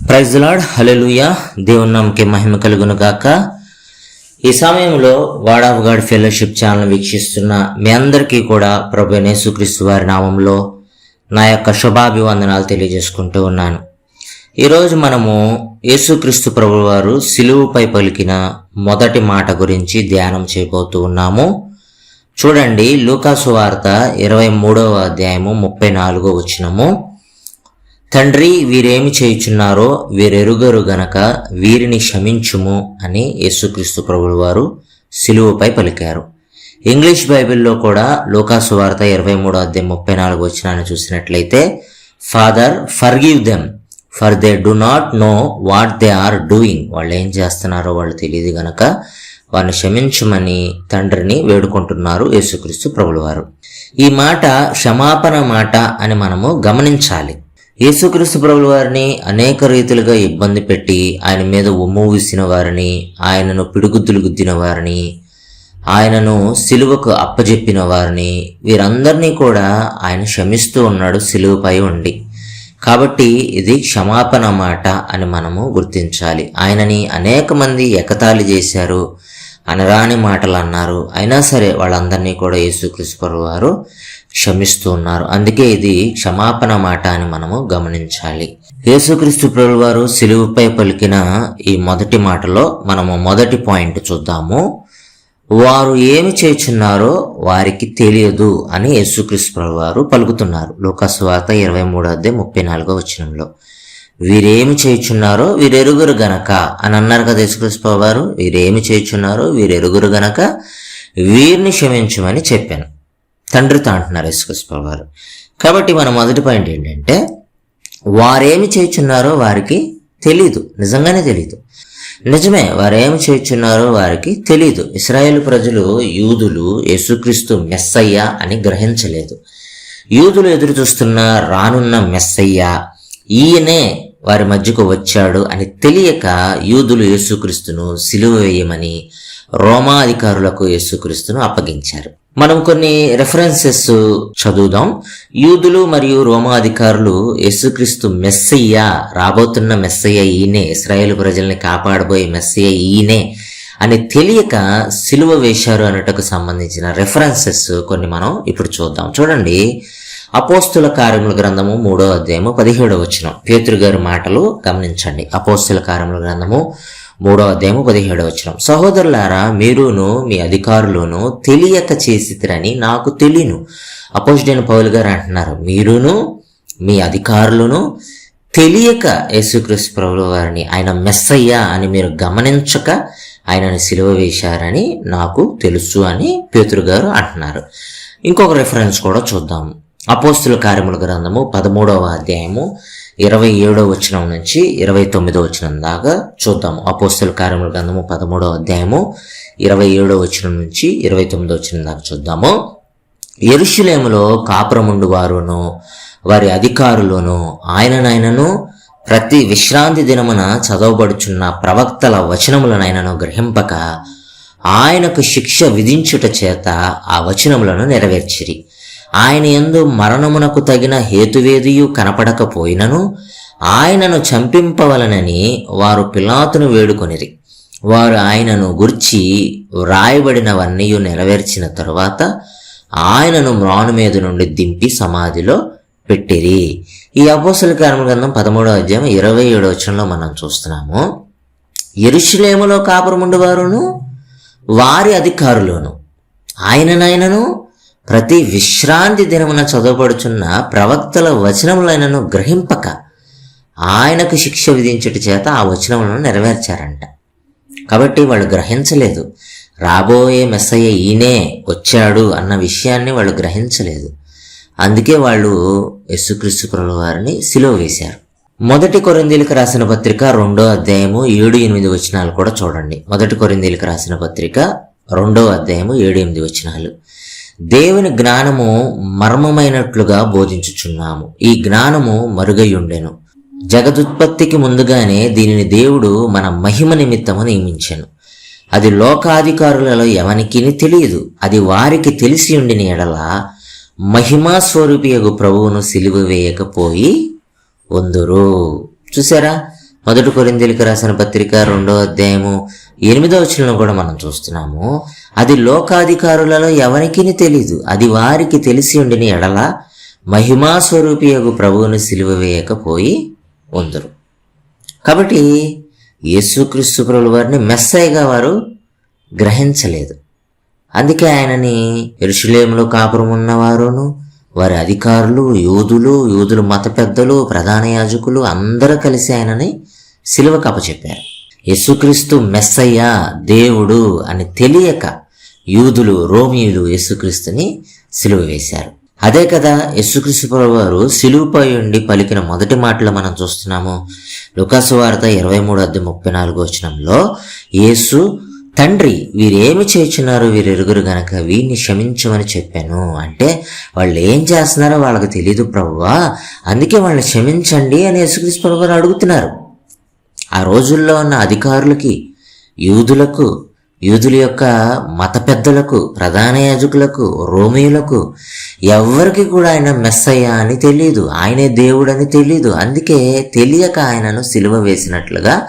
Praise lord hallelujah దేవుని నామకే మహిమ కలుగును గాక. ఈ సమయంలో Word of God Fellowship channel వీక్షిస్తున్న మీ అందరికీ కూడా ప్రభు యేసుక్రీస్తు వారి నామంలో నా యొక్క శుభాభివందనాలు తెలియజేసుకుంటూ ఉన్నాను. ఈరోజు మనము యేసుక్రీస్తు ప్రభు వారు సిలువుపై పలికిన మొదటి మాట గురించి ధ్యానం చేయబోతూ ఉన్నాము. చూడండి లూకాసు వార్త ఇరవై మూడవ అధ్యాయము ముప్పై నాలుగో వచ్చినము తండ్రి వీరేమి చేయుచున్నారో వీరెరుగరు గనక వీరిని క్షమించుము అని యేసుక్రీస్తు ప్రభుడు వారు సిలువపై పలికారు. ఇంగ్లీష్ బైబిల్లో కూడా లోకాసు వార్త ఇరవై మూడో అధ్యాయం ముప్పై నాలుగు వచ్చినాన్ని చూసినట్లయితే father forgive them for they do not know what they are doing. వాళ్ళు ఏం చేస్తున్నారో వాళ్ళు తెలియదు గనక వారిని క్షమించమని తండ్రిని వేడుకుంటున్నారు యేసుక్రీస్తు ప్రభులవారు ఈ మాట క్షమాపణ మాట అని మనము గమనించాలి. యేసుక్రీస్తు ప్రభుల వారిని అనేక రీతులుగా ఇబ్బంది పెట్టి ఆయన మీద ఉమ్ము విసిన వారిని ఆయనను పిడుగుద్దులు గుద్దిన వారిని ఆయనను సిలువకు అప్పజెప్పిన వారిని వీరందరినీ కూడా ఆయన క్షమిస్తూ ఉన్నాడు సిలువపై ఉండి. కాబట్టి ఇది క్షమాపణ మాట అని మనము గుర్తించాలి. ఆయనని అనేక మంది ఎకతాళి చేశారు అనరాని మాటలు అన్నారు. అయినా సరే వాళ్ళందరినీ కూడా యేసుక్రీస్తు ప్రభు వారు క్షమిస్తూ ఉన్నారు. అందుకే ఇది క్షమాపణ మాట అని మనము గమనించాలి. యేసుక్రీస్తు ప్రభు వారు సిలువుపై పలికిన ఈ మొదటి మాటలో మనము మొదటి పాయింట్ చూద్దాము. వారు ఏమి చేయుచున్నారో వారికి తెలియదు అని యేసుక్రీస్తు ప్రభు వారు పలుకుతున్నారు లోకస్వార్త ఇరవై మూడో అధ్యాయం ముప్పై నాలుగో వచనంలో. వీరేమి చేయుచున్నారో వీరెరుగురు గనక అని అన్నారు కదా యేసుక్రీస్తు ప్రభు వారు వీరేమి చేయుచున్నారో వీరెరుగురు గనక వీరిని క్షమించమని చెప్పాను. తండ్రితో అంటున్నారు యేసుక్రీస్తు వారు కాబట్టి మన మొదటి పాయింట్ ఏంటంటే వారేమి చేయుచున్నారో వారికి తెలీదు. నిజంగానే తెలీదు. నిజమే వారేమి చేయుచున్నారో వారికి తెలీదు. ఇస్రాయేల్ ప్రజలు యూదులు యేసుక్రీస్తు మెస్సయ్య అని గ్రహించలేదు. యూదులు ఎదురు చూస్తున్న రానున్న మెస్సయ్య ఈయనే వారి మధ్యకు వచ్చాడు అని తెలియక యూదులు యేసుక్రీస్తును సిలువ వేయమని రోమా అధికారులకు యేసుక్రీస్తును అప్పగించారు. మనం కొన్ని రెఫరెన్సెస్ చదువుదాం. యూదులు మరియు రోమా అధికారులు యేసుక్రీస్తు మెస్సయ్య రాబోతున్న మెస్సయ్య ఈయనే ఇస్రాయేల్ ప్రజల్ని కాపాడబోయే మెస్సయ్య ఈయనే అని తెలియక సిలువ వేశారు అన్నట్టుకు సంబంధించిన రెఫరెన్సెస్ కొన్ని మనం ఇప్పుడు చూద్దాం. చూడండి. అపోస్తుల కార్యముల గ్రంథము మూడో అధ్యాయము పదిహేడో వచ్చిన పేతురు గారి మాటలు గమనించండి. అపోస్తుల కార్యముల గ్రంథము మూడో అధ్యాయము పదిహేడవ వచ్చిన సహోదరులారా మీరును మీ అధికారులను తెలియక చేసిరని నాకు తెలియను. అపోజిడైన పౌలు గారు అంటున్నారు మీరును మీ అధికారులను తెలియక యేసుక్రీస్తు ప్రభుల వారిని ఆయన మెస్సయ్య అని మీరు గమనించక ఆయనని సిలువ వేశారని నాకు తెలుసు అని పేతురు గారు అంటున్నారు. ఇంకొక రెఫరెన్స్ కూడా చూద్దాము అపోస్తుల కార్యముల గ్రంథము పదమూడవ అధ్యాయము ఇరవై ఏడో వచనం నుంచి ఇరవై తొమ్మిదో వచనం దాకా చూద్దాము. అపోస్తుల కార్యముల గ్రంథము పదమూడో అధ్యాయము ఇరవై ఏడో వచనం నుంచి ఇరవై తొమ్మిదో వచనం దాకా చూద్దాము. ఎరుషులేములో కాపురముండు వారును వారి అధికారులను ఆయననైనను ప్రతి విశ్రాంతి దినమున చదవబడుచున్న ప్రవక్తల వచనములనైనను గ్రహింపక ఆయనకు శిక్ష విధించుట చేత ఆ వచనములను నెరవేర్చిరి. ఆయన ఎందు మరణమునకు తగిన హేతువేదియు కనపడకపోయినను ఆయనను చంపింపవలనని వారు పిలాతును వేడుకొనిరి. వారు ఆయనను గుర్చి వ్రాయబడినవన్నీ నెరవేర్చిన తరువాత ఆయనను మ్రాను మీద నుండి దింపి సమాధిలో పెట్టిరి. ఈ అపోసల కార్మ గ్రంథం పదమూడవ అధ్యాయం ఇరవై ఏడో వచనంలో మనం చూస్తున్నాము. ఎరుషులేములో కాపురముండు వారును వారి అధికారులను ఆయననైనను ప్రతి విశ్రాంతి దినమున చదవబడుచున్న ప్రవక్తల వచనములైనను గ్రహింపక ఆయనకు శిక్ష విధించుట చేత ఆ వచనములను నెరవేర్చారంట. కాబట్టి వాళ్ళు గ్రహించలేదు. రాబోయే మెస్సయ్య ఈయనే వచ్చాడు అన్న విషయాన్ని వాళ్ళు గ్రహించలేదు. అందుకే వాళ్ళు యేసుక్రీస్తు ప్రభుల వారిని సిలువ వేశారు. మొదటి కొరిందీలకు రాసిన పత్రిక రెండో అధ్యాయము ఏడు ఎనిమిది వచనాలు కూడా చూడండి. మొదటి కొరిందీలకు రాసిన పత్రిక రెండో అధ్యాయము ఏడు ఎనిమిది వచనాలు. దేవుని జ్ఞానము మర్మమైనట్లుగా బోధించుచున్నాము. ఈ జ్ఞానము మరుగయుండెను. జగదుత్పత్తికి ముందుగానే దీనిని దేవుడు మన మహిమ నిమిత్తము నియమించెను. అది లోకాధికారులలో ఎవనికి తెలియదు. అది వారికి తెలిసి ఉండిన ఎడల మహిమా స్వరూపియగు ప్రభువును సిలువ వేయకపోయి ఉందురు. చూసారా మొదటి కొరిందెలికి రాసిన పత్రిక రెండో అధ్యాయము ఎనిమిదో వచనంలో కూడా మనం చూస్తున్నాము. అది లోకాధికారులలో ఎవరికి తెలీదు. అది వారికి తెలిసి ఉండిన ఎడల మహిమాస్వరూపియగు ప్రభువును సిలువ వేయకపోయి ఉందరు. కాబట్టి యేసుక్రీస్తు ప్రభుల వారిని మెస్సైగా వారు గ్రహించలేదు. అందుకే ఆయనని ఎరుషులేములో కాపురం ఉన్నవారును వారి అధికారులు యూదులు యూదులు మత పెద్దలు ప్రధాన యాజకులు అందరూ కలిసి ఆయనని సిలువ కప్పచెప్పారు యేసుక్రీస్తు మెస్సయ్య దేవుడు అని తెలియక యూదులు రోమియులు యేసుక్రీస్తుని సిలువ వేశారు. అదే కదా యేసుక్రీస్తు వారు సిలువుపై ఉండి పలికిన మొదటి మాటలు మనం చూస్తున్నాము. లుకాసు వార్త ఇరవై మూడు అద్దె ముప్పై నాలుగు వచనంలో యేసు తండ్రి వీరేమి చేస్తున్నారు వీరిరుగురు గనక వీరిని క్షమించమని చెప్పాను. అంటే వాళ్ళు ఏం చేస్తున్నారో వాళ్ళకి తెలియదు ప్రభువా. అందుకే వాళ్ళని క్షమించండి అని యేసుక్రీస్తు ప్రభు వారు అడుగుతున్నారు. ఆ రోజుల్లో ఉన్న అధికారులకి యూదులకు యూదుల యొక్క మత పెద్దలకు ప్రధాన యాజకులకు రోమియులకు ఎవరికి కూడా ఆయన మెస్సయ్య అని తెలియదు ఆయనే దేవుడని తెలియదు అందుకే తెలియక ఆయనను సిలువ వేసినట్లుగా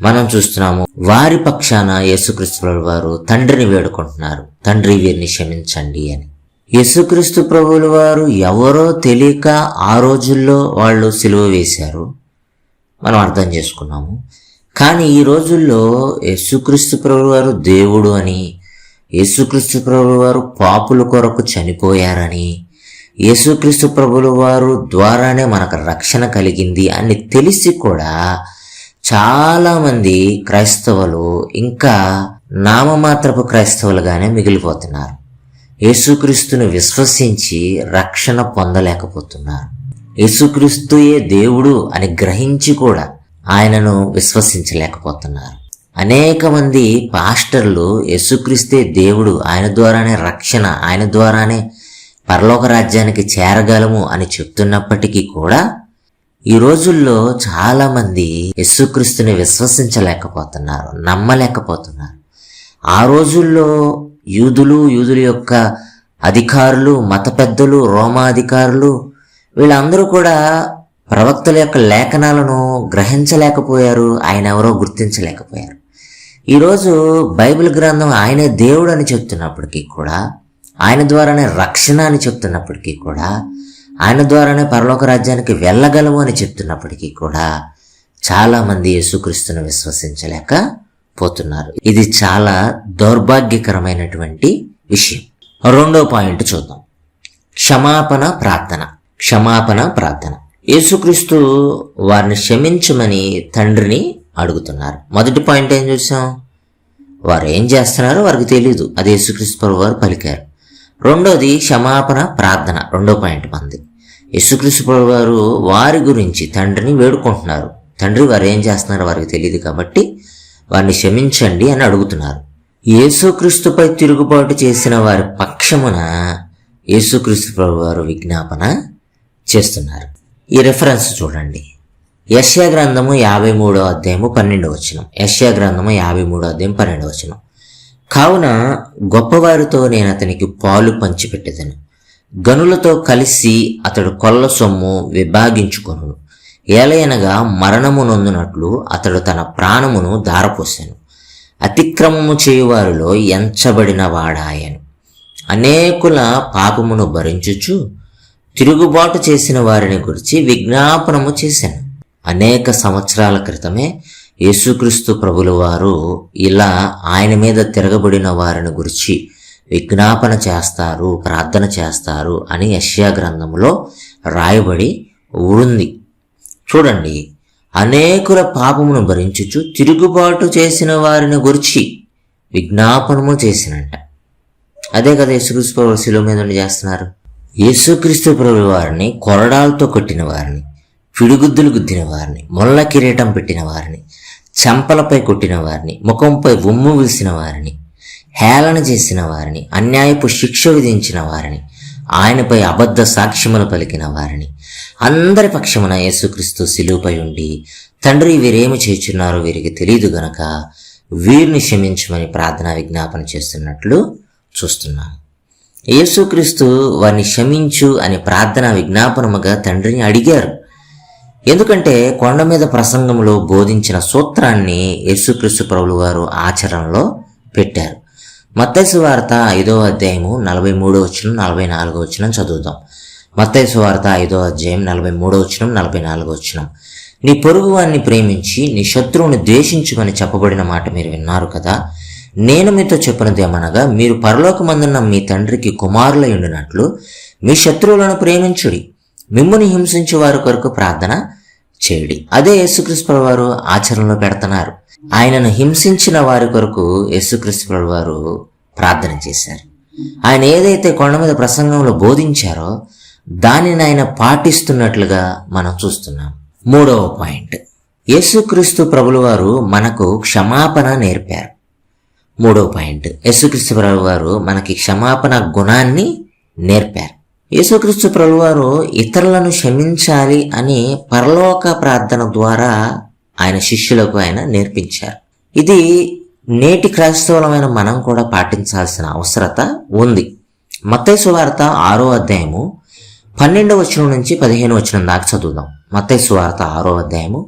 మనం చూస్తున్నాము. వారి పక్షాన యేసుక్రీస్తు వారు తండ్రిని వేడుకుంటున్నారు. తండ్రి వీరిని క్షమించండి అని. యేసుక్రీస్తు ప్రభువుల వారు ఎవరో తెలియక ఆ రోజుల్లో వాళ్ళు సిలువ వేశారు. మనం అర్థం చేసుకున్నాము. కానీ ఈ రోజుల్లో యేసుక్రీస్తు ప్రభు వారు దేవుడు అని యేసుక్రీస్తు ప్రభు వారు పాపుల కొరకు చనిపోయారని యేసుక్రీస్తు ప్రభుల వారు ద్వారానే మనకు రక్షణ కలిగింది అని తెలిసి కూడా చాలామంది క్రైస్తవులు ఇంకా నామమాత్రపు క్రైస్తవులుగానే మిగిలిపోతున్నారు. యేసుక్రీస్తును విశ్వసించి రక్షణ పొందలేకపోతున్నారు. యేసుక్రీస్తుయే దేవుడు అని గ్రహించి కూడా ఆయనను విశ్వసించలేకపోతున్నారు. అనేక మంది పాస్టర్లు యేసుక్రీస్తే దేవుడు ఆయన ద్వారానే రక్షణ ఆయన ద్వారానే పరలోక రాజ్యానికి చేరగలము అని చెప్తున్నప్పటికీ కూడా ఈ రోజుల్లో చాలామంది యేసుక్రీస్తుని విశ్వసించలేకపోతున్నారు నమ్మలేకపోతున్నారు. ఆ రోజుల్లో యూదులు యూదుల యొక్క అధికారులు మత పెద్దలు రోమా అధికారులు వీళ్ళందరూ కూడా ప్రవక్తల యొక్క లేఖనాలను గ్రహించలేకపోయారు ఆయన ఎవరో గుర్తించలేకపోయారు. ఈరోజు బైబిల్ గ్రంథం ఆయనే దేవుడు అని చెప్తున్నప్పటికీ కూడా ఆయన ద్వారానే రక్షణ అని చెప్తున్నప్పటికీ కూడా ఆయన ద్వారానే పరలోక రాజ్యానికి వెళ్ళగలము అని చెప్తున్నప్పటికీ కూడా చాలామంది యేసుక్రీస్తును విశ్వసించలేక పోతున్నారు. ఇది చాలా దౌర్భాగ్యకరమైనటువంటి విషయం. రెండో పాయింట్ చూద్దాం. క్షమాపణ ప్రార్థన. క్షమాపణ ప్రార్థన. యేసుక్రీస్తు వారిని క్షమించమని తండ్రిని అడుగుతున్నారు. మొదటి పాయింట్ ఏం చూసాం? వారు ఏం చేస్తున్నారో వారికి తెలియదు అది యేసుక్రీస్తు ప్రభు వారు పలికారు. రెండోది క్షమాపణ ప్రార్థన. రెండో పాయింట్ మంది యేసుక్రీస్తు ప్రభు వారు వారి గురించి తండ్రిని వేడుకుంటున్నారు. తండ్రి వారు ఏం చేస్తున్నారో వారికి తెలియదు కాబట్టి వారిని క్షమించండి అని అడుగుతున్నారు. యేసుక్రీస్తుపై తిరుగుబాటు చేసిన వారి పక్షమున యేసుక్రీస్తు ప్రభు వారు విజ్ఞాపన చేస్తున్నారు. ఈ రెఫరెన్స్ చూడండి. యశ్యా గ్రంథము యాభై మూడో అధ్యాయము పన్నెండు వచనం. యశ్యా గ్రంథము యాభై మూడో అధ్యాయం పన్నెండు వచనం. కావున గొప్పవారితో నేను అతనికి పాలు పంచిపెట్టేదను. గనులతో కలిసి అతడు కొల్ల సొమ్ము విభాగించుకొను ఏలయనగా మరణము నొందునట్లు అతడు తన ప్రాణమును దారపోసాను అతిక్రమము చేయువారిలో ఎంచబడిన వాడాయను. అనేకుల పాపమును భరించుచు తిరుగుబాటు చేసిన వారిని గురించి విజ్ఞాపనము చేశాను. అనేక సంవత్సరాల క్రితమే యేసుక్రీస్తు ప్రభుల వారు ఇలా ఆయన మీద తిరగబడిన వారిని గురించి విజ్ఞాపన చేస్తారు ప్రార్థన చేస్తారు అని యష్యా గ్రంథంలో రాయబడి ఉంది. చూడండి అనేకుల పాపమును భరించుచు తిరుగుబాటు చేసిన వారిని గురించి విజ్ఞాపనము చేసినంట. అదే కదా యేసుక్రీస్తు ప్రభు శిలువ మీద చేస్తున్నారు? యేసుక్రీస్తు ప్రభు వారిని కొరడాలతో కొట్టిన వారిని పిడిగుద్దులు గుద్దిన వారిని మొల్ల కిరీటం పెట్టిన వారిని చెంపలపై కొట్టిన వారిని ముఖంపై ఉమ్ము విలిసిన వారిని హేళన చేసిన వారిని అన్యాయపు శిక్ష విధించిన వారిని ఆయనపై అబద్ధ సాక్ష్యములు పలికిన వారిని అందరి పక్షమున యేసుక్రీస్తు శిలువుపై ఉండి తండ్రి వీరేమి చేస్తున్నారో వీరికి తెలియదు గనక వీరిని క్షమించమని ప్రార్థనా విజ్ఞాపన చేస్తున్నట్లు చూస్తున్నాను. యేసుక్రీస్తు వారిని క్షమించు అని ప్రార్థన విజ్ఞాపనముగా తండ్రిని అడిగారు. ఎందుకంటే కొండ మీద ప్రసంగంలో బోధించిన సూత్రాన్ని యేసుక్రీస్తు ప్రభులు వారు ఆచరణలో పెట్టారు. మత్తైసు వార్త ఐదో అధ్యాయము నలభై మూడో వచ్చిన నలభై నాలుగో వచ్చిన చదువుదాం. మత్తైసు వార్త ఐదో అధ్యాయం నలభై మూడో వచ్చిన నలభై నాలుగో వచ్చిన నీ పొరుగువాన్ని ప్రేమించి నీ శత్రువుని ద్వేషించుమని చెప్పబడిన మాట మీరు విన్నారు కదా? నేను మీతో చెప్పినది ఏమనగా మీరు పరలోకమందున్న మీ తండ్రికి కుమారులై ఉండినట్లు మీ శత్రువులను ప్రేమించుడి. మిమ్ముని హింసించే వారి కొరకు ప్రార్థన చేయుడి. అదే యేసుక్రీస్తు వారు ఆచరణలో పెడుతున్నారు. ఆయనను హింసించిన వారి కొరకు యేసుక్రీస్తు వారు ప్రార్థన చేశారు. ఆయన ఏదైతే కొండ మీద ప్రసంగంలో బోధించారో దానిని ఆయన పాటిస్తున్నట్లుగా మనం చూస్తున్నాం. మూడవ పాయింట్. యేసుక్రీస్తు ప్రభులవారు మనకు క్షమాపణ నేర్పారు. మూడో పాయింట్. యేసుక్రీస్తు ప్రభు వారు మనకి క్షమాపణ గుణాన్ని నేర్పారు. యేసుక్రీస్తు ప్రభు వారు ఇతరులను క్షమించాలి అని పరలోక ప్రార్థన ద్వారా ఆయన శిష్యులకు ఆయన నేర్పించారు. ఇది నేటి క్రైస్తవులమైన మనం కూడా పాటించాల్సిన అవసరత ఉంది. మత్తైసు వార్త ఆరో అధ్యాయము పన్నెండవ వచనం నుంచి పదిహేను వచనం దాకా చదువుదాం. మత్తైసు వార్త ఆరో అధ్యాయము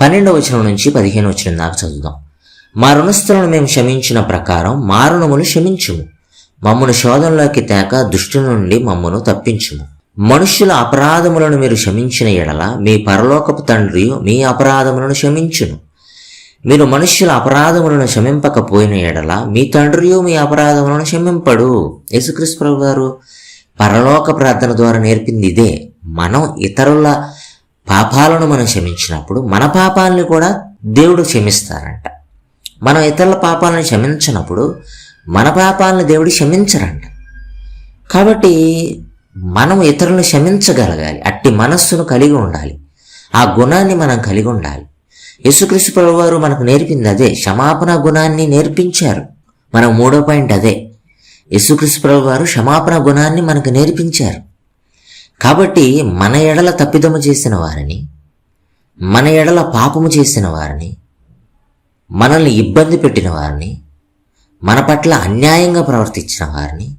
పన్నెండవ వచనం నుంచి పదిహేను వచనం దాకా చదువుదాం. మా రుణస్థులను మేము క్షమించిన ప్రకారం మా రుణములు క్షమించుము. మమ్మను శోధనలోకి తేక దుష్టు నుండి మమ్మను తప్పించుము. మనుష్యుల అపరాధములను మీరు క్షమించిన ఎడల మీ పరలోకపు తండ్రి మీ అపరాధములను క్షమించును. మీరు మనుష్యుల అపరాధములను క్షమింపకపోయిన ఎడల మీ తండ్రియు మీ అపరాధములను క్షమింపడు. యేసుక్రీస్తు ప్రభు గారు పరలోక ప్రార్థన ద్వారా నేర్పింది ఇదే. మనం ఇతరుల పాపాలను మనం క్షమించినప్పుడు మన పాపాలని కూడా దేవుడు క్షమిస్తారంట. మనం ఇతరుల పాపాలను క్షమించినప్పుడు మన పాపాలను దేవుడు క్షమించరంట. కాబట్టి మనం ఇతరులను క్షమించగలగాలి. అట్టి మనస్సును కలిగి ఉండాలి. ఆ గుణాన్ని మనం కలిగి ఉండాలి. యేసుక్రీస్తు ప్రభు వారు మనకు నేర్పింది అదే. క్షమాపణ గుణాన్ని నేర్పించారు. మన మూడో పాయింట్ అదే. యేసుక్రీస్తు ప్రభు వారు క్షమాపణ గుణాన్ని మనకు నేర్పించారు. కాబట్టి మన ఎడల తప్పిదము చేసిన వారిని మన ఎడల పాపము చేసిన వారిని మనల్ని ఇబ్బంది పెట్టిన వారిని మన పట్ల అన్యాయంగా ప్రవర్తించిన వారిని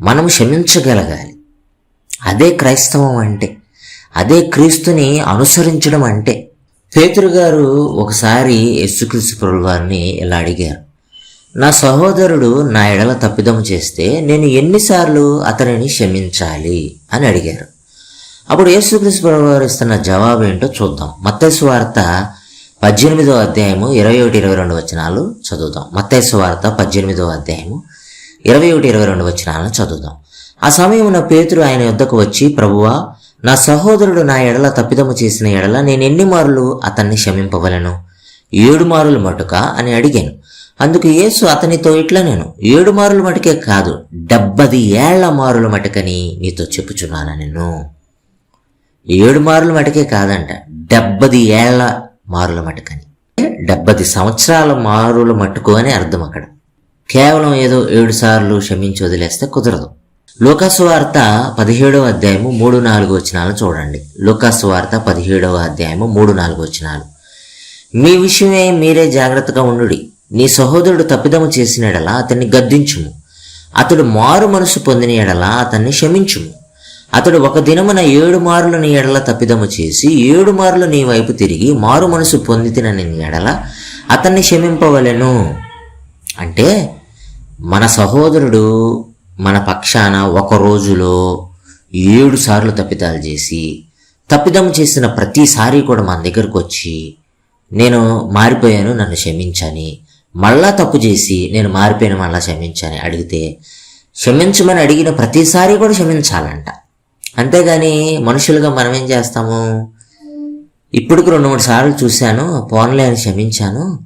మనం క్షమించగలగాలి. అదే క్రైస్తవం అంటే అదే క్రీస్తుని అనుసరించడం అంటే. పేతురు గారు ఒకసారి యేసుక్రీస్తు ప్రభుల వారిని ఇలా అడిగారు నా సహోదరుడు నా ఎడల తప్పిదం చేస్తే నేను ఎన్నిసార్లు అతనిని క్షమించాలి? అని అడిగారు. అప్పుడు యేసుక్రీస్తు ప్రభు వారు ఇస్తున్న జవాబు ఏంటో చూద్దాం. మత్తయి వార్త పద్దెనిమిదో అధ్యాయము ఇరవై ఒకటి ఇరవై రెండు వచనాలు చదువుదాం. మత్తయి వార్త పద్దెనిమిదో అధ్యాయము ఇరవై ఒకటి ఇరవై రెండు వచనాలను చదువుదాం. ఆ సమయమున పేతురు ఆయన యొద్దకు వచ్చి ప్రభువా నా సహోదరుడు నా ఎడల తప్పిదము చేసిన ఎడల నేను ఎన్ని మారులు అతన్ని క్షమింపవలను? ఏడు మారులు మటుక? అని అడిగాను. అందుకు యేసు అతనితో ఇట్లా నేను ఏడు మారుల మటుకే కాదు డెబ్బది ఏళ్ళ మారుల మటుకని నీతో చెప్పుచున్నాను నేను ఏడు మారుల మటుకే కాదంట డెబ్బది ఏళ్ళ మారుల మటుకని డెబ్బది సంవత్సరాల మారుల మట్టుకు అని అర్థం అక్కడ. కేవలం ఏదో ఏడు సార్లు క్షమించి వదిలేస్తే కుదరదు. లోకాసు వార్త పదిహేడవ అధ్యాయము మూడు నాలుగు వచనాలు చూడండి. లోకాసు వార్త పదిహేడవ అధ్యాయము మూడు నాలుగు వచనాలు. మీ విషయమే మీరే జాగ్రత్తగా ఉండుడి. నీ సహోదరుడు తప్పిదము చేసిన ఎడల అతన్ని గద్దించుము. అతడు మారు మనసు పొందిన ఎడల అతన్ని క్షమించుము. అతడు ఒక దినమున ఏడు మారులు నీ ఎడల తప్పిదము చేసి ఏడు మారులు నీ వైపు తిరిగి మారు మనసు పొందితినని నీ ఎడల అతన్ని క్షమింపవలెను. అంటే మన సహోదరుడు మన పక్షాన ఒక రోజులో ఏడు సార్లు తప్పిదాలు చేసి తప్పిదం చేసిన ప్రతిసారి కూడా మన దగ్గరకు వచ్చి నేను మారిపోయాను నన్ను క్షమించని మళ్ళా తప్పు చేసి నేను మారిపోయాను మళ్ళా క్షమించని అడిగితే క్షమించమని అడిగిన ప్రతిసారి కూడా క్షమించాలంట. అంతేగాని మనుషులుగా మనం ఏం చేస్తాము? ఇప్పటికి రెండు మూడు సార్లు చూశాను పోన్లే అని క్షమించాను.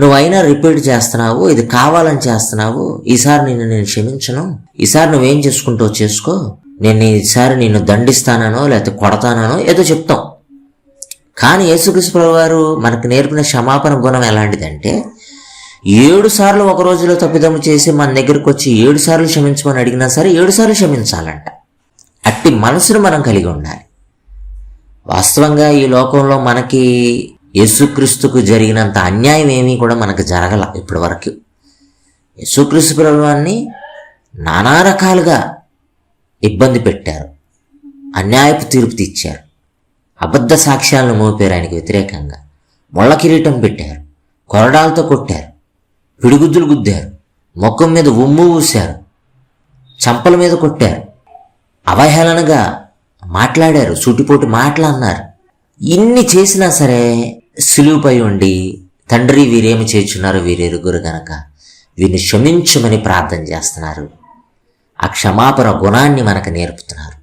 నువ్వైనా రిపీట్ చేస్తున్నావు ఇది కావాలని చేస్తున్నావు ఈసారి నిన్ను నేను క్షమించను. ఈసారి నువ్వేం చేసుకుంటావు చేసుకో. నేను ఈసారి నిన్ను దండిస్తానో లేకపోతే కొడతానో ఏదో చెప్తాం. కానీ యేసుకృష్ణ వారు మనకు నేర్పిన క్షమాపణ గుణం ఎలాంటిదంటే ఏడు సార్లు ఒక రోజులో తప్పిదము చేసి మన దగ్గరకు వచ్చి ఏడు సార్లు క్షమించమని అడిగినా సరే ఏడు సార్లు క్షమించాలంట. అట్టి మనసును మనం కలిగి ఉండాలి. వాస్తవంగా ఈ లోకంలో మనకి యేసుక్రీస్తుకు జరిగినంత అన్యాయం ఏమీ కూడా మనకు జరగల ఇప్పటి వరకు యేసుక్రీస్తు ప్రభువాన్ని నానా రకాలుగా ఇబ్బంది పెట్టారు. అన్యాయపు తీర్పు తీర్చారు. అబద్ధ సాక్ష్యాలను మోపారు ఆయనకి వ్యతిరేకంగా. ముళ్ళ కిరీటం పెట్టారు. కొరడాలతో కొట్టారు. పిడిగుద్దులు గుద్దారు. ముఖం మీద ఉమ్ము ఊశారు. చంపల మీద కొట్టారు. అవహేళనగా మాట్లాడారు సూటిపోటు మాటలు అన్నారు. ఇన్ని చేసినా సరే సులువుపై ఉండి తండ్రి వీరేమి చేస్తున్నారు వీరెరుగురు గనక వీరిని క్షమించమని ప్రార్థన చేస్తున్నారు. ఆ క్షమాపణ గుణాన్ని మనకు నేర్పుతున్నారు.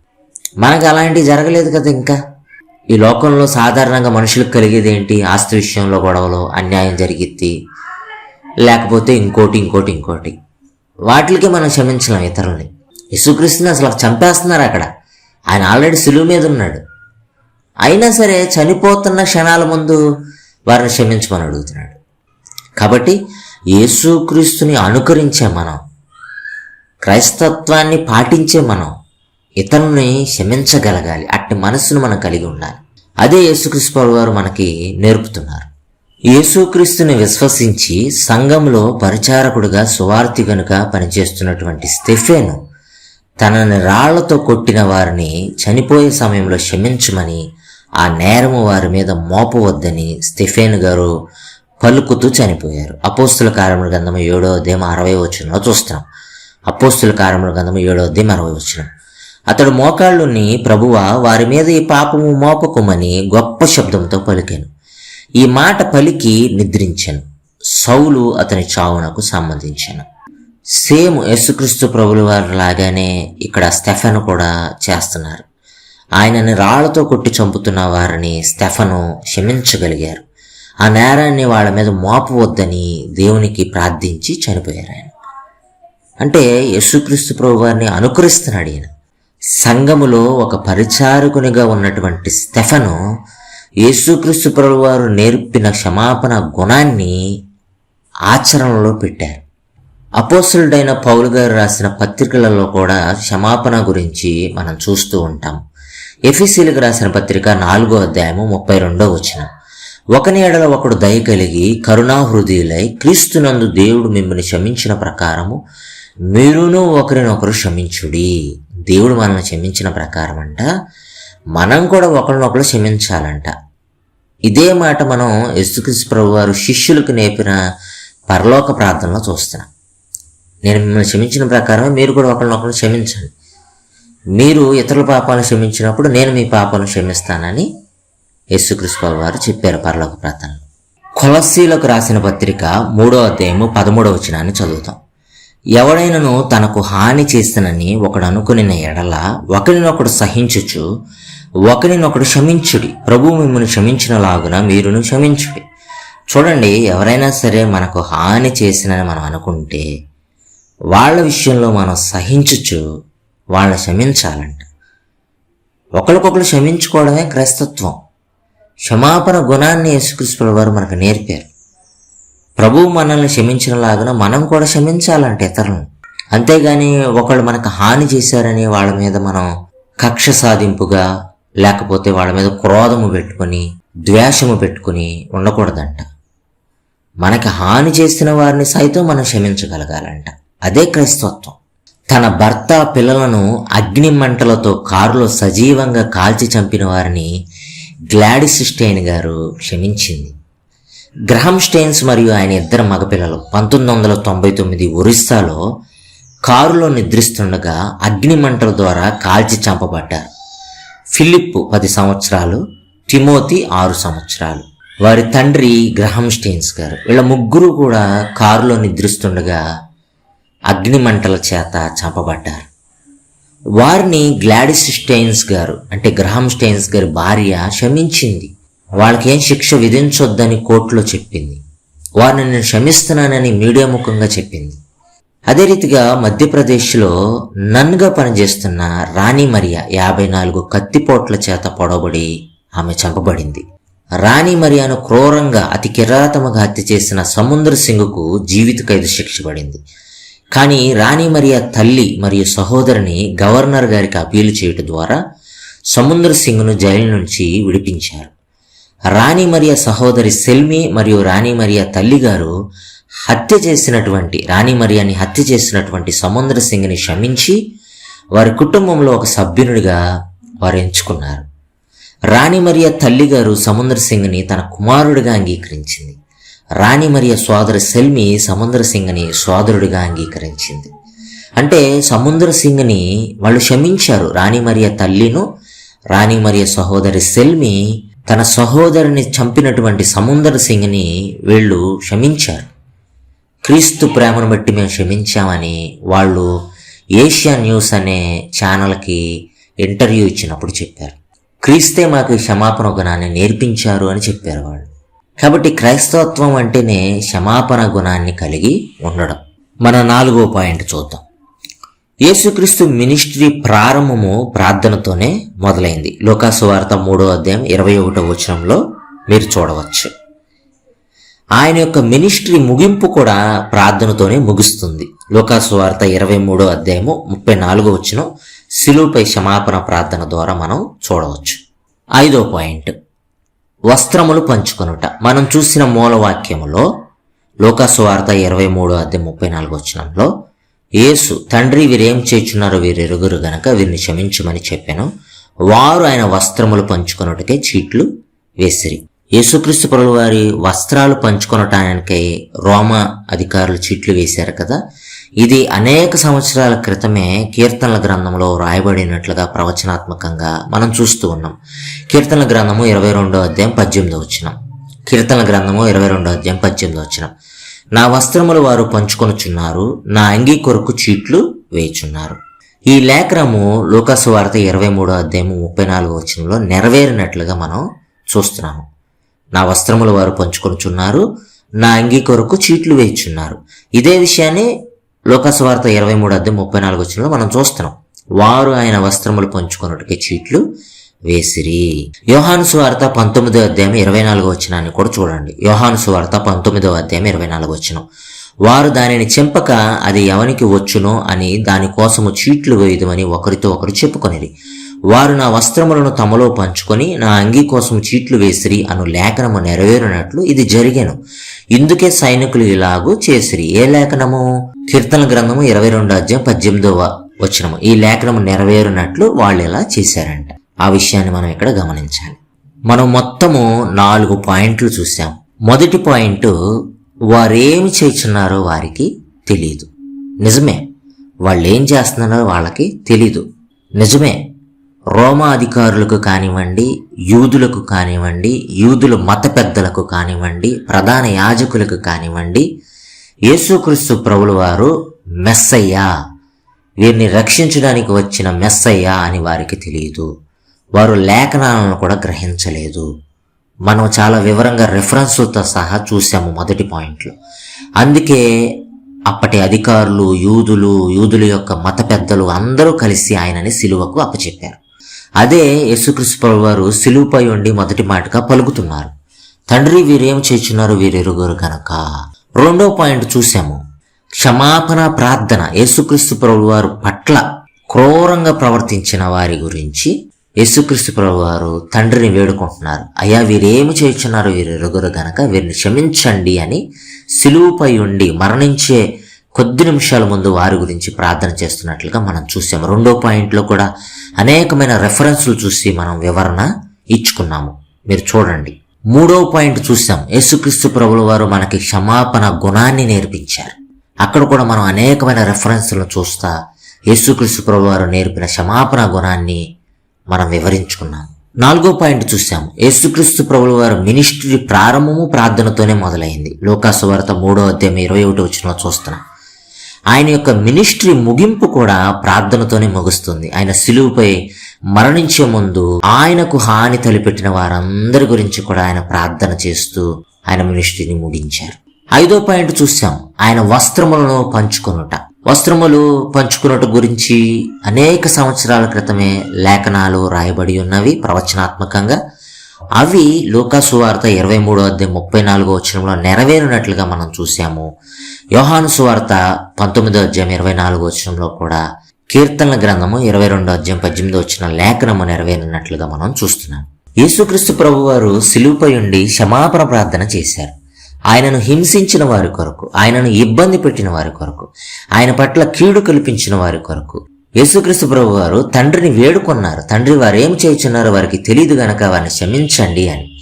మనకు అలాంటివి జరగలేదు కదా ఇంకా? ఈ లోకంలో సాధారణంగా మనుషులకు కలిగేది ఏంటి? ఆస్తి విషయంలో గొడవలు అన్యాయం జరిగిద్ది లేకపోతే ఇంకోటి ఇంకోటి ఇంకోటి. వాటికి మనం క్షమించలేం ఇతరుల్ని. యేసుక్రీస్తుని అసలు చంపేస్తున్నారు అక్కడ. ఆయన ఆల్రెడీ సులువు మీద ఉన్నాడు. అయినా సరే చనిపోతున్న క్షణాల ముందు వారిని క్షమించమని అడుగుతున్నాడు. కాబట్టి యేసుక్రీస్తుని అనుకరించే మనం క్రైస్తత్వాన్ని పాటించే మనం ఇతరుని క్షమించగలగాలి. అట్టి మనస్సును మనం కలిగి ఉండాలి. అదే యేసుక్రీస్తు ప్రభు వారు మనకి నేర్పుతున్నారు. యేసుక్రీస్తుని విశ్వసించి సంఘంలో పరిచారకుడుగా సువార్థిగనుగా పనిచేస్తున్నటువంటి స్టెఫెను తనని రాళ్ళతో కొట్టిన వారిని చనిపోయే సమయంలో క్షమించమని ఆ నేరము వారి మీద మోపవద్దని స్టెఫెన్ గారు పలుకుతూ చనిపోయారు. అపోస్తుల కార్యముల గంధం ఏడో అధ్యాయం అరవై వచ్చిన చూస్తున్నాం. అపోస్తుల కార్యముల గంధం ఏడో అధ్యాయం అరవై వచ్చిన అతడు మోకాళ్ళుని ప్రభువ వారి మీద ఈ పాపము మోపకుమని గొప్ప శబ్దంతో పలికాను. ఈ మాట పలికి నిద్రించాను. సౌలు అతని చావునకు సంబంధించాను. సేమ్ యేసుక్రీస్తు ప్రభుల వారి లాగానే ఇక్కడ స్టెఫెన్ కూడా చేస్తున్నారు. ఆయనని రాళ్ళతో కొట్టి చంపుతున్న వారిని స్టెఫను క్షమించగలిగారు. ఆ నేరాన్ని వాళ్ళ మీద మోపవద్దని దేవునికి ప్రార్థించి చనిపోయారు ఆయన. అంటే యేసుక్రీస్తు ప్రభు వారిని అనుకరిస్తున్నాడు ఈయన. సంఘములో ఒక పరిచారకునిగా ఉన్నటువంటి స్టెఫను యేసుక్రీస్తు ప్రభు వారు నేర్పిన క్షమాపణ గుణాన్ని ఆచరణలో పెట్టారు. అపోసులుడైన పౌలు గారు రాసిన పత్రికలలో కూడా క్షమాపణ గురించి మనం చూస్తూ ఉంటాం. ఎఫీసీలకు రాసిన పత్రిక నాలుగో అధ్యాయము ముప్పై రెండో వచ్చిన ఒకని ఎడల ఒకడు దయ కలిగి కరుణాహృదయులై క్రీస్తునందు దేవుడు మిమ్మల్ని క్షమించిన ప్రకారము మీరును ఒకరినొకరు క్షమించుడి. దేవుడు మనల్ని క్షమించిన ప్రకారం అంట మనం కూడా ఒకరినొకరు క్షమించాలంట. ఇదే మాట మనం యేసుక్రీస్తు ప్రభు వారు శిష్యులకు నేర్పిన పరలోక ప్రార్థనలో చూస్తున్నాం. నేను మిమ్మల్ని క్షమించిన ప్రకారం మీరు కూడా ఒకరినొకరు క్షమించండి. మీరు ఇతరుల పాపాలను క్షమించినప్పుడు నేను మీ పాపాలను క్షమిస్తానని యేసుక్రీస్తు వారు చెప్పారు పరలోక ప్రార్థనలో. కొలస్సీలకు రాసిన పత్రిక మూడో అధ్యాయము పదమూడవ వచనాన్ని చదువుతాం. ఎవడైనను తనకు హాని చేస్తానని ఒకడు అనుకుని ఎడల ఒకరినొకడు సహించుచు ఒకరినొకడు క్షమించుడి. ప్రభు మిమ్మల్ని క్షమించిన లాగున మీరును క్షమించుడి. చూడండి ఎవరైనా సరే మనకు హాని చేసినని మనం అనుకుంటే వాళ్ళ విషయంలో మనం సహించుచు వాళ్ళని క్షమించాలంట. ఒకరికొకరు క్షమించుకోవడమే క్రైస్తత్వం. క్షమాపణ గుణాన్ని యేసుక్రీస్తుల వారు మనకు నేర్పారు. ప్రభువు మనల్ని క్షమించినలాగా మనం కూడా క్షమించాలంటే ఇతరులను. అంతేగాని ఒకళ్ళు మనకు హాని చేశారని వాళ్ళ మీద మనం కక్ష సాధింపుగా లేకపోతే వాళ్ళ మీద క్రోధము పెట్టుకొని ద్వేషము పెట్టుకుని ఉండకూడదంట. మనకి హాని చేసిన వారిని సైతం మనం క్షమించగలగాలంట. అదే క్రైస్తవత్వం తన భర్త పిల్లలను అగ్ని మంటలతో కారులో సజీవంగా కాల్చి చంపిన వారిని గ్లాడిస్ స్టెయిన్ గారు క్షమించింది. గ్రహం స్టెయిన్స్ మరియు ఆయన ఇద్దరు మగపిల్లలు పంతొమ్మిది వందల తొంభై తొమ్మిది ఒరిస్సాలో కారులో నిద్రిస్తుండగా అగ్ని మంటల ద్వారా కాల్చి చంపబడ్డారు. ఫిలిప్ పది సంవత్సరాలు తిమోతి ఆరు సంవత్సరాలు. వారి తండ్రి గ్రహం స్టెయిన్స్ గారు. వీళ్ళ ముగ్గురు కూడా కారులో నిద్రిస్తుండగా అగ్నిమంటల చేత చంపబడ్డారు. వారిని గ్లాడిస్ స్టెయిన్స్ గారు అంటే గ్రహం స్టెయిన్స్ గారి భార్య క్షమించింది. వాళ్ళకేం శిక్ష విధించొద్దని కోర్టులో చెప్పింది. వారిని నేను క్షమిస్తున్నానని మీడియా ముఖంగా చెప్పింది. అదే రీతిగా మధ్యప్రదేశ్లో నన్గా పనిచేస్తున్న రాణి మరియా యాభై నాలుగు కత్తిపోట్ల చేత పొడబడి ఆమె చంపబడింది. రాణి మరియాను క్రూరంగా అతి కిరాతముగా హత్య చేసిన సముద్ర సింగ్కు జీవిత ఖైదు శిక్ష పడింది. కానీ రాణి మరియా తల్లి మరియు సహోదరిని గవర్నర్ గారికి అప్పీలు చేయటం ద్వారా సముద్ర సింగ్ను జైలు నుంచి విడిపించారు. రాణి మరియా సహోదరి సెల్మి మరియు రాణి మరియా తల్లిగారు హత్య చేసినటువంటి రాణి మరియాని హత్య చేసినటువంటి సముద్ర సింగ్ని క్షమించి వారి కుటుంబంలో ఒక సభ్యునిగా వారు ఎంచుకున్నారు. రాణి మరియ తల్లిగారు సముద్ర సింగ్ని తన కుమారుడిగా అంగీకరించింది. రాణి మరియ సోదరి సెల్మి సముద్ర సింగ్ని సోదరుడిగా అంగీకరించింది. అంటే సముద్ర సింగ్ని వాళ్ళు క్షమించారు. రాణి మరియ తల్లిను రాణి మరియ సహోదరి సెల్మి తన సహోదరిని చంపినటువంటి సముద్ర సింగ్ని వీళ్ళు క్షమించారు. క్రీస్తు ప్రేమను బట్టి మేము క్షమించామని వాళ్ళు ఏషియా న్యూస్ అనే ఛానల్కి ఇంటర్వ్యూ ఇచ్చినప్పుడు చెప్పారు. క్రీస్తే మాకు క్షమాపణ గుణాన్ని నేర్పించారు అని చెప్పారు వాళ్ళు. కాబట్టి క్రైస్తవత్వం అంటేనే క్షమాపణ గుణాన్ని కలిగి ఉండడం. మన నాలుగో పాయింట్ చూద్దాం. యేసుక్రీస్తు మినిస్ట్రీ ప్రారంభము ప్రార్థనతోనే మొదలైంది. లోకాసు వార్త మూడో అధ్యాయం ఇరవై ఒకటో వచనంలో మీరు చూడవచ్చు. ఆయన యొక్క మినిస్ట్రీ ముగింపు కూడా ప్రార్థనతోనే ముగుస్తుంది. లోకాసు వార్త ఇరవై మూడో అధ్యాయము ముప్పై నాలుగో వచ్చిన శిలువుపై క్షమాపణ ప్రార్థన ద్వారా మనం చూడవచ్చు. ఐదో పాయింట్. వస్త్రములు పంచుకొనుట. మనం చూసిన మూలవాక్యములో లోకాసువార్త ఇరవై మూడు అద్దె ముప్పై నాలుగో వచనంలో యేసు తండ్రి వీరేం చేయుచున్నారో వీరిరుగురు గనక వీరిని క్షమించమని చెప్పాను. వారు ఆయన వస్త్రములు పంచుకొనుటకే చీట్లు వేసిరి. యేసుక్రీస్తు ప్రభుల వారి వస్త్రాలు పంచుకొనటానికి రోమా అధికారులు చీట్లు వేశారు కదా. ఇది అనేక సంవత్సరాల క్రితమే కీర్తనల గ్రంథంలో రాయబడినట్లుగా ప్రవచనాత్మకంగా మనం చూస్తూ ఉన్నాం. కీర్తనల గ్రంథము ఇరవై రెండో అధ్యాయం పద్దెనిమిదో వచ్చినాం కీర్తనల గ్రంథము ఇరవై రెండో అధ్యాయం పద్దెనిమిదో వచ్చినాం నా వస్త్రములు వారు పంచుకొనుచున్నారు నా అంగీ కొరకు చీట్లు వేయుచున్నారు. ఈ లేఖనము లోకాసు వార్త ఇరవై మూడో అధ్యాయము ముప్పై నాలుగో వచనంలో నెరవేరినట్లుగా మనం చూస్తున్నాము. నా వస్త్రములు వారు పంచుకొనుచున్నారు నా అంగీ కొరకు చీట్లు వేయుచున్నారు. ఇదే విషయాన్ని లోకాసు వార్త ఇరవై మూడు అద్దె ముప్పై నాలుగు వచ్చినలో మనం చూస్తున్నాం. వారు ఆయన వస్త్రములు పంచుకున్నట్టుకి చీట్లు వేసిరి. యోహాను సువార్త పంతొమ్మిదో అధ్యాయం ఇరవై నాలుగో వచ్చినాన్ని కూడా చూడండి. యోహాను సువార్త పంతొమ్మిదో అధ్యాయం ఇరవై నాలుగు వచ్చిన వారు దానిని చెంపక అది ఎవనికి వచ్చునో అని దానికోసము చీట్లు వేయదమని ఒకరితో ఒకరు చెప్పుకొనిరి. వారు నా వస్త్రములను తమలో పంచుకొని నా అంగీ కోసం చీట్లు వేసిరి అను లేఖనము నెరవేరినట్లు ఇది జరిగాను. ఇందుకే సైనికులు ఇలాగూ చేసిరి. ఏ లేఖనము? కీర్తన గ్రంథము ఇరవై రెండు అధ్యాయం పద్దెనిమిదవ వచనము. ఈ లేఖనము నెరవేరినట్లు వాళ్ళు ఇలా చేశారంట. ఆ విషయాన్ని మనం ఇక్కడ గమనించాలి. మనం మొత్తము నాలుగు పాయింట్లు చూసాం మొదటి పాయింట్ వారేమి చేస్తున్నారో వారికి తెలియదు నిజమే వాళ్ళు ఏం చేస్తున్నారో వాళ్ళకి తెలీదు. నిజమే రోమా అధికారులకు కానివ్వండి యూదులకు కానివ్వండి యూదుల మత పెద్దలకు కానివ్వండి ప్రధాన యాజకులకు కానివ్వండి యేసుక్రీస్తు ప్రభుల వారు మెస్సయ్యా వీరిని రక్షించడానికి వచ్చిన మెస్సయ్యా అని వారికి తెలియదు. వారు లేఖనాలను కూడా గ్రహించలేదు. మనం చాలా వివరంగా రెఫరెన్స్లతో సహా చూసాము మొదటి పాయింట్లో. అందుకే అప్పటి అధికారులు యూదులు యూదుల యొక్క మత పెద్దలు అందరూ కలిసి ఆయనని సిలువకు అప్పచెప్పారు. అదే యేసుక్రీస్తు ప్రభు వారు సిలువుపై ఉండి మొదటి మాటగా పలుకుతున్నారు. తండ్రి వీరేం చేస్తున్నారు వీరెరుగురు కనుక రెండో పాయింట్ చూసాము క్షమాపణ ప్రార్థన యేసుక్రీస్తు ప్రభు వారు పట్ల క్రూరంగా ప్రవర్తించిన వారి గురించి యేసుక్రీస్తు ప్రభు వారు తండ్రిని వేడుకుంటున్నారు. అయ్యా వీరేమి చేస్తున్నారు వీరు ఎరుగురు గనక వీరిని క్షమించండి అని సిలువుపై ఉండి మరణించే కొద్ది నిమిషాల ముందు వారి గురించి ప్రార్థన చేస్తున్నట్లుగా మనం చూసాము రెండో పాయింట్లో కూడా అనేకమైన రెఫరెన్స్లు చూసి మనం వివరణ ఇచ్చుకున్నాము. మీరు చూడండి. మూడో పాయింట్ చూసాం యేసుక్రీస్తు ప్రభుల వారు మనకి క్షమాపణ గుణాన్ని నేర్పించారు. అక్కడ కూడా మనం అనేకమైన రెఫరెన్స్లను చూస్తా యేసుక్రీస్తు ప్రభు వారు నేర్పిన క్షమాపణ గుణాన్ని మనం వివరించుకున్నాం. నాలుగో పాయింట్ చూసాం యేసుక్రీస్తు ప్రభుల వారు మినిస్ట్రీ ప్రారంభము ప్రార్థనతోనే మొదలైంది. లోకాసు వార్త మూడో అధ్యాయం ఇరవై ఒకటి వచ్చిన చూస్తున్నాం. ఆయన యొక్క మినిస్ట్రీ ముగింపు కూడా ప్రార్థనతోనే ముగుస్తుంది. ఆయన సిలువుపై మరణించే ముందు ఆయనకు హాని తలపెట్టిన వారందరి గురించి కూడా ఆయన ప్రార్థన చేస్తూ ఆయన మినిస్ట్రీని ముగించారు. ఐదో పాయింట్ చూసాం ఆయన వస్త్రములను పంచుకొనుట. వస్త్రములు పంచుకున్నట గురించి అనేక సంవత్సరాల క్రితమే లేఖనాలు రాయబడి ఉన్నవి ప్రవచనాత్మకంగా. అవి లోకాసువార్త ఇరవై మూడో అధ్యాయం ముప్పై నాలుగో వచనంలో నెరవేరినట్లుగా మనం చూసాము యోహాను సువార్త పంతొమ్మిదో అధ్యాయం ఇరవై నాలుగో వచనంలో కూడా కీర్తనల గ్రంథము ఇరవై రెండో అధ్యాయం పద్దెనిమిదో వచ్చిన లేఖనము నెరవేరినట్లుగా మనం చూస్తున్నాం. యేసుక్రీస్తు ప్రభు వారు సిలువుపై ఉండి క్షమాపణ ప్రార్థన చేశారు. ఆయనను హింసించిన వారి కొరకు ఆయనను ఇబ్బంది పెట్టిన వారి కొరకు ఆయన పట్ల కీడు కల్పించిన వారి కొరకు యేసుక్రీస్తు ప్రభు వారు తండ్రిని వేడుకున్నారు. తండ్రి వారు ఏం చేయుచున్నారో వారికి తెలియదు గనక వారిని క్షమించండి అని.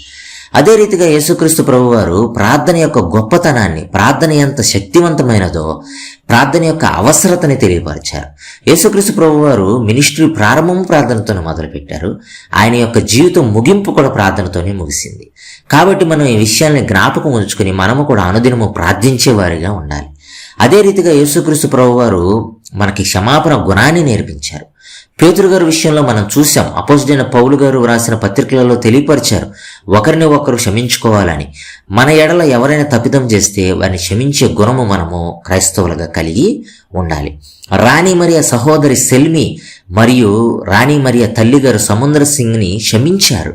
అదే రీతిగా యేసుక్రీస్తు ప్రభు వారు ప్రార్థన యొక్క గొప్పతనాన్ని ప్రార్థన ఎంత శక్తివంతమైనదో ప్రార్థన యొక్క అవసరతని తెలియపరిచారు. యేసుక్రీస్తు ప్రభు వారు మినిస్ట్రీ ప్రారంభం ప్రార్థనతోనే మొదలుపెట్టారు. ఆయన యొక్క జీవితం ముగింపు కూడా ప్రార్థనతోనే ముగిసింది. కాబట్టి మనం ఈ విషయాల్ని జ్ఞాపకం ఉంచుకుని మనము కూడా అనుదినము ప్రార్థించేవారిగా ఉండాలి. అదే రీతిగా యేసుక్రీస్తు ప్రభు వారు మనకి క్షమాపణ గుణాన్ని నేర్పించారు. పేతురు గారి విషయంలో మనం చూసాం అపోజిడైన పౌలు గారు వ్రాసిన పత్రికలలో తెలియపరిచారు ఒకరిని ఒకరు క్షమించుకోవాలని. మన ఎడల ఎవరైనా తప్పిదం చేస్తే వారిని క్షమించే గుణము మనము క్రైస్తవులుగా కలిగి ఉండాలి. రాణి మరియ సహోదరి సెల్మి మరియు రాణి మరియ తల్లి గారు సముద్ర సింగ్ని క్షమించారు.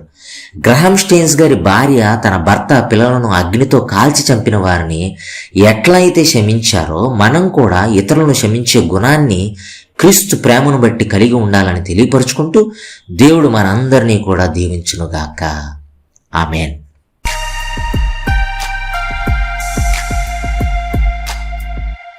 గ్రహం స్టేన్స్ గారి భార్య తన భర్త పిల్లలను అగ్నితో కాల్చి చంపిన వారిని ఎట్లయితే క్షమించారో మనం కూడా ఇతరులను క్షమించే గుణాన్ని క్రీస్తు ప్రేమను బట్టి కలిగి ఉండాలని తెలియపరుచుకుంటూ దేవుడు మనందరినీ కూడా దీవించునుగాక. ఆమెన్.